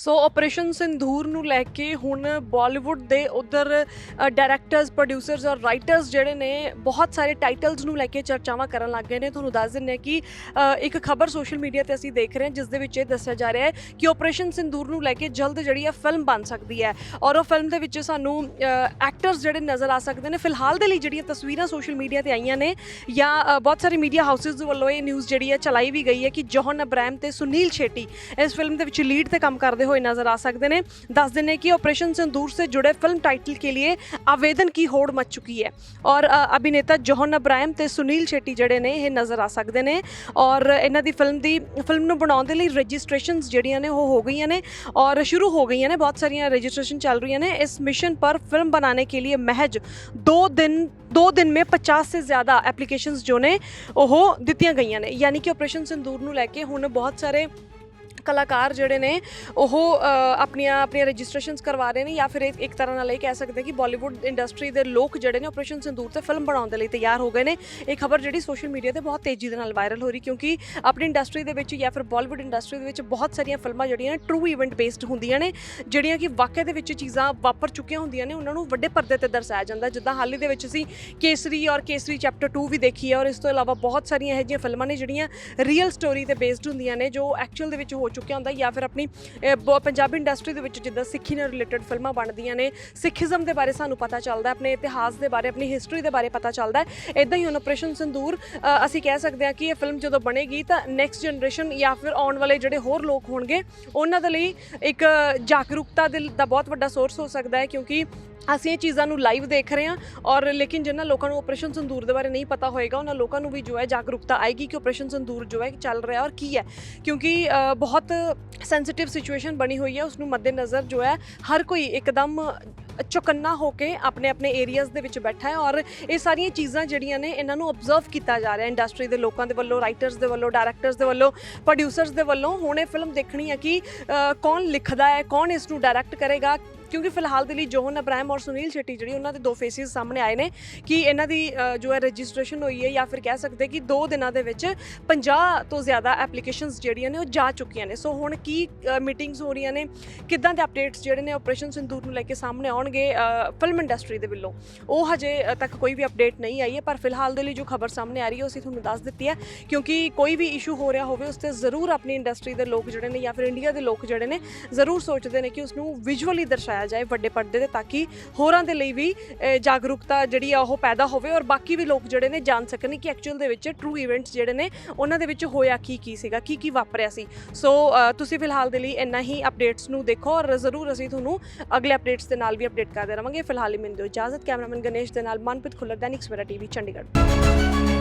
ਸੋ operation Sindoor ਨੂੰ ਲੈ ਕੇ ਹੁਣ ਬਾਲੀਵੁੱਡ ਦੇ ਉਧਰ ਡਾਇਰੈਕਟਰਸ ਪ੍ਰੋਡਿਊਸਰਸ ਔਰ ਰਾਈਟਰਸ ਜਿਹੜੇ ਨੇ ਬਹੁਤ ਸਾਰੇ ਟਾਈਟਲਸ ਨੂੰ ਲੈ ਕੇ ਚਰਚਾਵਾਂ ਕਰਨ ਲੱਗ ਗਏ ਨੇ। ਤੁਹਾਨੂੰ ਦੱਸ ਦਿੰਨੇ ਕਿ ਇੱਕ ਖਬਰ ਸੋਸ਼ਲ ਮੀਡੀਆ ਤੇ ਅਸੀਂ ਦੇਖ ਰਹੇ ਹਾਂ, ਜਿਸ ਦੇ ਵਿੱਚ ਇਹ ਦੱਸਿਆ ਜਾ ਰਿਹਾ ਹੈ ਕਿ ਆਪਰੇਸ਼ਨ ਸਿੰਧੂਰ ਨੂੰ ਲੈ ਕੇ ਜਲਦ ਜਿਹੜੀ ਹੈ ਫਿਲਮ ਬਣ ਸਕਦੀ ਹੈ। ਔਰ ਉਹ ਫਿਲਮ ਦੇ ਵਿੱਚ ਸਾਨੂੰ ਐਕਟਰਸ ਜਿਹੜੇ ਨਜ਼ਰ ਆ ਸਕਦੇ ਨੇ। ਫਿਲਹਾਲ ਦੇ ਲਈ ਜਿਹੜੀਆਂ ਤਸਵੀਰਾਂ ਸੋਸ਼ਲ ਮੀਡੀਆ ਤੇ ਆਈਆਂ ਨੇ ਜਾਂ ਬਹੁਤ ਸਾਰੇ ਮੀਡੀਆ ਹਾਊਸਸ ਦੇ ਵੱਲੋਂ ਇਹ ਨਿਊਜ਼ ਜਿਹੜੀ ਹੈ ਚਲਾਈ ਵੀ ਗਈ ਹੈ ਕਿ ਜੋਹਨ ਅਬਰਾਮ ਤੇ ਸੁਨੀਲ ਛੇਟੀ ਇਸ ਫਿਲਮ ਦੇ ਵਿੱਚ ਲੀਡ ਤੇ ਕੰਮ ਕਰਦੇ ਹੋਏ ਨਜ਼ਰ ਆ ਸਕਦੇ ਨੇ। ਦੱਸ दिन ਕਿ कि ऑपरेशन सिंदूर ਜੁੜੇ ਫਿਲਮ ਟਾਈਟਲ ਕੇ के लिए आवेदन की होड़ मच चुकी ਔਰ ਅਭਿਨੇਤਾ ਜੋਹਨ ਅਬਰਾਹਮ ਤੇ ਸੁਨੀਲ ਸ਼ੈਟੀ ਜਿਹੜੇ ਨੇ ਇਹ ਨਜ਼ਰ ਆ ਸਕਦੇ ਨੇ। ਔਰ ਇਹਨਾਂ ਦੀ ਫਿਲਮ ਦੀ ਫਿਲਮ ਨੂੰ ਬਣਾਉਣ ਦੇ ਲਈ ਰਜਿਸਟ੍ਰੇਸ਼ਨਸ ਜਿਹੜੀਆਂ ਨੇ ਉਹ ਹੋ ਗਈਆਂ ਨੇ। ਔਰ ਸ਼ੁਰੂ ਹੋ ਗਈਆਂ ਨੇ, ਬਹੁਤ ਸਾਰੀਆਂ ਰਜਿਸਟ੍ਰੇਸ਼ਨ ਚੱਲ ਰਹੀਆਂ ਨੇ। ਇਸ ਮਿਸ਼ਨ ਪਰ ਫਿਲਮ ਬਣਾਉਣੇ ਕੇ ਲਈ ਮਹਿਜ दो ਦਿਨ, ਦੋ ਦਿਨ ਮੇ 50 ਸੇ ਜ਼ਿਆਦਾ ਐਪਲੀਕੇਸ਼ਨਸ ਜੋ ਨੇ ਉਹ ਦਿੱਤੀਆਂ ਗਈਆਂ ਨੇ। ਯਾਨੀ ਕਿ ਆਪਰੇਸ਼ਨ ਸੰਦੂਰ ਨੂੰ ਲੈ ਕੇ ਹੁਣ ਬਹੁਤ ਸਾਰੇ ਕਲਾਕਾਰ ਜਿਹੜੇ ਨੇ, ਉਹ ਆਪਣੀਆਂ ਆਪਣੀਆਂ ਰਜਿਸਟ੍ਰੇਸ਼ਨਸ ਕਰਵਾ ਰਹੇ ਨੇ ਜਾਂ ਫਿਰ ਇੱਕ ਤਰ੍ਹਾਂ ਨਾਲ ਇਹ ਕਹਿ ਸਕਦੇ ਕਿ ਬਾਲੀਵੁੱਡ ਇੰਡਸਟਰੀ ਦੇ ਲੋਕ ਜਿਹੜੇ ਨੇ ਆਪਰੇਸ਼ਨ ਸੰਦੂਰ ਤੇ ਫਿਲਮ ਬਣਾਉਣ ਦੇ ਲਈ ਤਿਆਰ ਹੋ ਗਏ ਨੇ। ਇਹ ਖਬਰ ਜਿਹੜੀ ਸੋਸ਼ਲ ਮੀਡੀਆ ਤੇ ਬਹੁਤ ਤੇਜ਼ੀ ਦੇ ਨਾਲ ਵਾਇਰਲ ਹੋ ਰਹੀ, ਕਿਉਂਕਿ ਆਪਣੀ ਇੰਡਸਟਰੀ ਦੇ ਵਿੱਚ ਜਾਂ ਫਿਰ ਬਾਲੀਵੁੱਡ ਇੰਡਸਟਰੀ ਦੇ ਵਿੱਚ ਬਹੁਤ ਸਾਰੀਆਂ ਫਿਲਮਾਂ ਜਿਹੜੀਆਂ ਨੇ ਟਰੂ ਇਵੈਂਟ ਬੇਸਡ ਹੁੰਦੀਆਂ ਨੇ, ਜਿਹੜੀਆਂ ਕਿ ਵਾਕਿਆ ਦੇ ਵਿੱਚ ਚੀਜ਼ਾਂ ਵਾਪਰ ਚੁੱਕੀਆਂ ਹੁੰਦੀਆਂ ਨੇ, ਉਹਨਾਂ ਨੂੰ ਵੱਡੇ ਪਰਦੇ ਤੇ ਦਰਸਾਇਆ ਜਾਂਦਾ। ਜਿੱਦਾਂ ਹਾਲ ਹੀ ਦੇ ਵਿੱਚ ਅਸੀਂ ਕੇਸਰੀ ਔਰ ਕੇਸਰੀ ਚੈਪਟਰ 2 ਵੀ ਦੇਖੀ ਹੈ ਔਰ ਇਸ ਤੋਂ ਇਲਾਵਾ ਬਹੁਤ ਸਾਰੀਆਂ ਇਹੋ ਜਿਹੀਆਂ ਫਿਲਮਾਂ ਨੇ ਜਿਹੜੀਆਂ ਰੀਅਲ ਸਟੋਰੀ ਤੇ ਬੇਸਡ ਹੁੰਦੀਆਂ ਨੇ, ਜੋ ਐਕਚੁਅਲ ਦੇ ਵਿੱਚ ਹੋ ਚੁੱਕਿਆ ਹੁੰਦਾ ਜਾਂ ਫਿਰ ਆਪਣੀ ਪੰਜਾਬੀ ਇੰਡਸਟਰੀ ਦੇ ਵਿੱਚ ਜਿੱਦਾਂ ਸਿੱਖੀ ਨਾਲ ਰਿਲੇਟਡ ਫਿਲਮਾਂ ਬਣਦੀਆਂ ਨੇ ਸਿੱਖੀਜ਼ਮ ਦੇ ਬਾਰੇ ਸਾਨੂੰ ਪਤਾ ਚੱਲਦਾ ਆਪਣੇ ਇਤਿਹਾਸ ਦੇ ਬਾਰੇ ਆਪਣੀ ਹਿਸਟਰੀ ਦੇ ਬਾਰੇ ਪਤਾ ਚੱਲਦਾ ਹੈ। ਇਦਾਂ ਹੀ ਹੁਣ ਆਪਰੇਸ਼ਨ ਸੰਦੂਰ ਅਸੀਂ ਕਹਿ ਸਕਦੇ ਹਾਂ ਕਿ ਇਹ ਫਿਲਮ ਜਦੋਂ ਬਣੇਗੀ ਤਾਂ ਨੈਕਸਟ ਜਨਰੇਸ਼ਨ ਜਾਂ ਫਿਰ ਆਉਣ ਵਾਲੇ ਜਿਹੜੇ ਹੋਰ ਲੋਕ ਹੋਣਗੇ ਉਹਨਾਂ ਦੇ ਲਈ ਇੱਕ ਜਾਗਰੂਕਤਾ ਦੇ ਦਾ ਬਹੁਤ ਵੱਡਾ ਸੋਰਸ ਹੋ ਸਕਦਾ ਹੈ ਕਿਉਂਕਿ ਅਸੀਂ ਇਹ ਚੀਜ਼ਾਂ ਨੂੰ ਲਾਈਵ ਦੇਖ ਰਹੇ ਹਾਂ ਔਰ ਲੇਕਿਨ ਜਿਨ੍ਹਾਂ ਲੋਕਾਂ ਨੂੰ ਆਪਰੇਸ਼ਨ ਸੰਦੂਰ ਦੇ ਬਾਰੇ ਨਹੀਂ ਪਤਾ ਹੋਏਗਾ ਉਹਨਾਂ ਲੋਕਾਂ ਨੂੰ ਵੀ ਜੋ ਹੈ ਜਾਗਰੂਕਤਾ ਆਏਗੀ ਕਿ ਆਪਰੇਸ਼ਨ ਸੰਦੂਰ ਜੋ ਹੈ ਚੱਲ ਰਿਹਾ ਔਰ ਕੀ ਹੈ। ਕਿਉਂਕਿ ਅ, ਬਹੁਤ ਸੈਂਸਿਟਿਵ ਸਿਚੁਏਸ਼ਨ ਬਣੀ ਹੋਈ ਹੈ ਉਸ ਨੂੰ ਮੱਦੇਨਜ਼ਰ ਜੋ ਹੈ, ਹਰ ਕੋਈ ਇੱਕਦਮ ਚੁਕੰਨਾ ਹੋ ਕੇ ਆਪਣੇ ਆਪਣੇ ਏਰੀਆਜ਼ ਦੇ ਵਿੱਚ ਬੈਠਾ ਹੈ ਔਰ ਇਹ ਸਾਰੀਆਂ ਚੀਜ਼ਾਂ ਜਿਹੜੀਆਂ ਨੇ ਇਹਨਾਂ ਨੂੰ ਆਬਜ਼ਰਵ ਕੀਤਾ ਜਾ ਰਿਹਾ ਇੰਡਸਟਰੀ ਦੇ ਲੋਕਾਂ ਦੇ ਵੱਲੋਂ ਰਾਈਟਰਸ ਦੇ ਵੱਲੋਂ ਡਾਇਰੈਕਟਰਸ ਦੇ ਵੱਲੋਂ ਪ੍ਰੋਡਿਊਸਰਸ ਦੇ ਵੱਲੋਂ। ਹੁਣ ਇਹ ਫਿਲਮ ਦੇਖਣੀ ਹੈ ਕਿ ਕੌਣ ਲਿਖਦਾ ਹੈ, ਕੌਣ ਇਸ ਨੂੰ ਡਾਇਰੈਕਟ ਕਰੇਗਾ ਕਿਉਂਕਿ ਫਿਲਹਾਲ ਦੇ ਲਈ ਜੋਹਨ ਅਬਰਾਮ ਔਰ ਸੁਨੀਲ ਸ਼ੈਟੀ ਜਿਹੜੀ ਉਹਨਾਂ ਦੇ ਦੋ ਫੇਸਿਸ ਸਾਹਮਣੇ ਆਏ ਨੇ ਕਿ ਇਹਨਾਂ ਦੀ ਜੋ ਹੈ ਰਜਿਸਟ੍ਰੇਸ਼ਨ ਹੋਈ ਹੈ ਜਾਂ ਫਿਰ ਕਹਿ ਸਕਦੇ ਕਿ ਦੋ ਦਿਨਾਂ ਦੇ ਵਿੱਚ 50 ਤੋਂ ਜ਼ਿਆਦਾ ਐਪਲੀਕੇਸ਼ਨਸ ਜਿਹੜੀਆਂ ਨੇ ਉਹ ਜਾ ਚੁੱਕੀਆਂ ਨੇ। ਸੋ ਹੁਣ ਕੀ ਮੀਟਿੰਗਸ ਹੋ ਰਹੀਆਂ ਨੇ? ਕਿੱਦਾਂ ਦੇ ਅਪਡੇਟਸ ਜਿਹੜੇ ਨੇ ਆਪਰੇਸ਼ਨ ਸਿੰਦੂਰ ਨੂੰ ਲੈ ਕੇ ਸਾਹਮਣੇ ਆਉਣਗੇ ਫਿਲਮ ਇੰਡਸਟਰੀ ਦੇ ਵੱਲੋਂ? ਉਹ ਹਜੇ ਤੱਕ ਕੋਈ ਵੀ ਅਪਡੇਟ ਨਹੀਂ ਆਈ ਹੈ, ਪਰ ਫਿਲਹਾਲ ਦੇ ਲਈ ਜੋ ਖਬਰ ਸਾਹਮਣੇ ਆ ਰਹੀ ਹੈ, ਉਹ ਅਸੀਂ ਤੁਹਾਨੂੰ ਦੱਸ ਦਿੱਤੀ ਹੈ। ਕਿਉਂਕਿ ਕੋਈ ਵੀ ਇਸ਼ੂ ਹੋ ਰਿਹਾ ਹੋਵੇ, ਉਸ ਤੇ ਜ਼ਰੂਰ ਆਪਣੀ ਇੰਡਸਟਰੀ ਦੇ ਲੋਕ ਜਿਹੜੇ ਨੇ ਜਾਂ ਫਿਰ ਇੰਡੀਆ ਦੇ ਲੋਕ ਜਿਹੜੇ ਨੇ ਜ਼ਰੂਰ ਸੋਚਦੇ ਨੇ ਕਿ ਉਸ ਨੂੰ ਵਿਜ਼ੂਅਲੀ ਦਰਸਾਇਆ ਜਾਏ ਵੱਡੇ ਪਰਦੇ ਤੇ ਤਾਂ ਕਿ ਹੋਰਾਂ ਦੇ ਲਈ ਵੀ ਅ, ਜਾਗਰੂਕਤਾ ਜਿਹੜੀ ਆ ਉਹ ਪੈਦਾ ਹੋਵੇ ਔਰ ਬਾਕੀ ਵੀ ਲੋਕ ਜਿਹੜੇ ਨੇ ਜਾਣ ਸਕਣ ਕਿ ਐਕਚੁਅਲ ਦੇ ਵਿੱਚ ਟਰੂ ਇਵੈਂਟਸ ਜਿਹੜੇ ਨੇ ਉਹਨਾਂ ਦੇ ਵਿੱਚ ਹੋਇਆ ਕੀ ਕੀ ਸੀਗਾ ਕੀ ਕੀ ਵਾਪਰਿਆ ਸੀ। ਸੋ ਅ, ਤੁਸੀਂ ਫਿਲਹਾਲ ਦੇ ਲਈ ਇੰਨਾ ਹੀ ਅਪਡੇਟਸ ਨੂੰ ਦੇਖੋ ਔਰ ਜ਼ਰੂਰ ਅਸੀਂ ਤੁਹਾਨੂੰ ਅਗਲੇ ਅਪਡੇਟਸ ਦੇ ਨਾਲ ਵੀ ਅਪਡੇਟ ਕਰਦੇ ਰਵਾਂਗੇ। ਫਿਲਹਾਲ ਹੀ ਮੈਨੂੰ ਦਿਓ ਇਜਾਜ਼ਤ। ਕੈਮਰਾਮੈਨ ਗਣੇਸ਼ ਦੇ ਨਾਲ ਮਨਪ੍ਰੀਤ ਖੁੱਲਰ ਦੈਨਿਕ ਸਵੇਰਾ ਟੀਵੀ ਚੰਡੀਗੜ੍ਹ।